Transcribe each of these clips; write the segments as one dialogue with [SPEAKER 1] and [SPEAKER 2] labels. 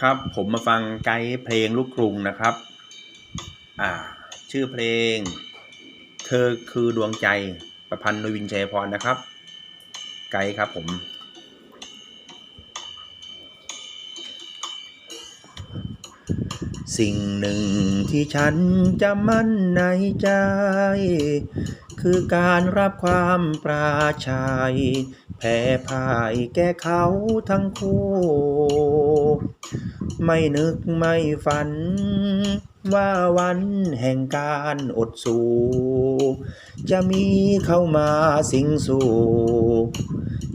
[SPEAKER 1] ครับ ผมมาฟังไกด์เพลงลูกกรุงนะครับ อ่า ชื่อเพลง เธอคือดวงใจประพันธ์โดยวินชัยพรนะครับ ไกด์ครับผม สิ่งหนึ่งที่ฉันจะมั่นในใจ คือการรับความปราชัยแพ้พ่ายแก่เขาทั้งคู่ ไม่นึกไม่ฝัน ว่าวันแห่งการอดสูจะมีเข้ามาสิงสู่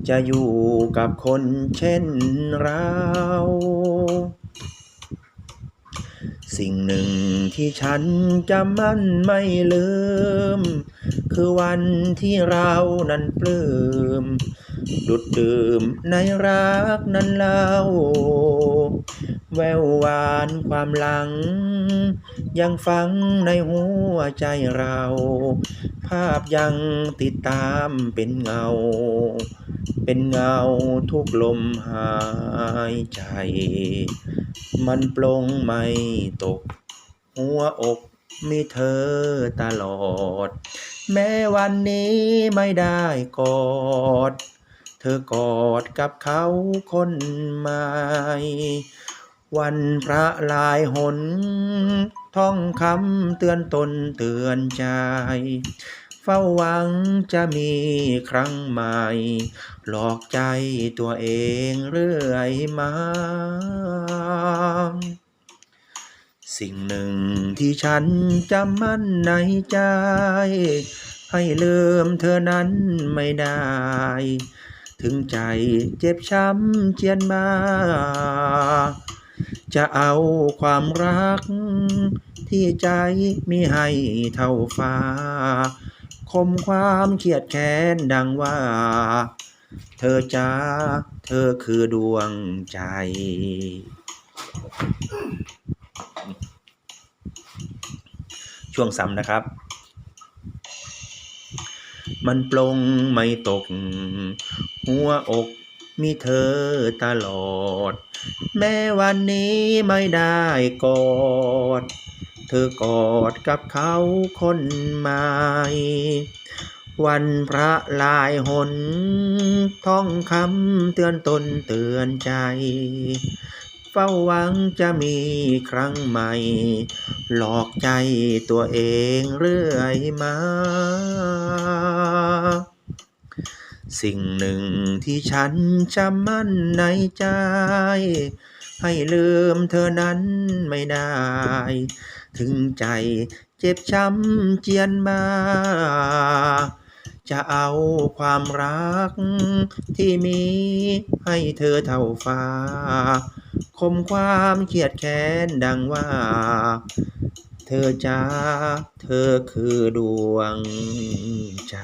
[SPEAKER 1] จะอยู่กับคนเช่นเราสิ่งหนึ่งที่ฉันจำมั่นไม่ลืม คือวันที่เรานั้นปลื้ม ดุดดื่มในรักนั้นเล่า แววหวานความหลัง ยังฝังในหัวใจเรา ภาพยังติดตามเป็นเงา เป็นเงาทุกลมหายใจ มันปลงไม่ตก หัวอกมีเธอตลอด แม้วันนี้ไม่ได้กอด เธอกอดกับเขาคนใหม่ วันพระลายหน ท่องคำเตือนตนเตือนใจ เฝ้าหวังจะมีครั้งใหม่ หลอกใจตัวเองเรื่อยมา สิ่งหนึ่งที่ฉันจำมั่นในใจ ให้ลืมเธอนั้นไม่ได้ ถึงใจเจ็บช้ำเจียนมา จะเอาความรัก ที่ใจมีให้เท่าฟ้า คมความเครียดแค้นดังว่า เธอจ้าเธอคือดวงใจ ช่วงซ้ำนะครับ มันปลงไม่ตก หัวอกมีเธอตลอด แม้วันนี้ไม่ได้กอด เธอกอดกับเขาคนใหม่วันพระลายหนท่องคำเตือนตนเตือนใจ เฝ้าหวังจะมีครั้งใหม่ หลอกใจตัวเองเรื่อยมา สิ่งหนึ่งที่ฉันจำมั่นในใจ ให้ลืมเธอนั้นไม่ได้ ถึงใจเจ็บช้ำเจียนมาจะเอาความรักที่มีให้เธอเท่าฟ้า คมความเครียดแค้นดังว่า เธอจ้าเธอคือดวงใจ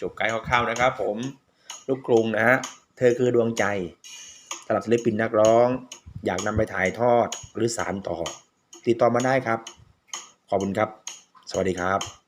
[SPEAKER 1] จบไกด์คร่าวๆนะครับผมลูกกรุงนะฮะเธอคือดวงใจสำหรับศิลปินนักร้อง อยากนำไปถ่ายทอดหรือสารต่อ ติดต่อมาได้ครับ ขอบคุณครับ สวัสดีครับ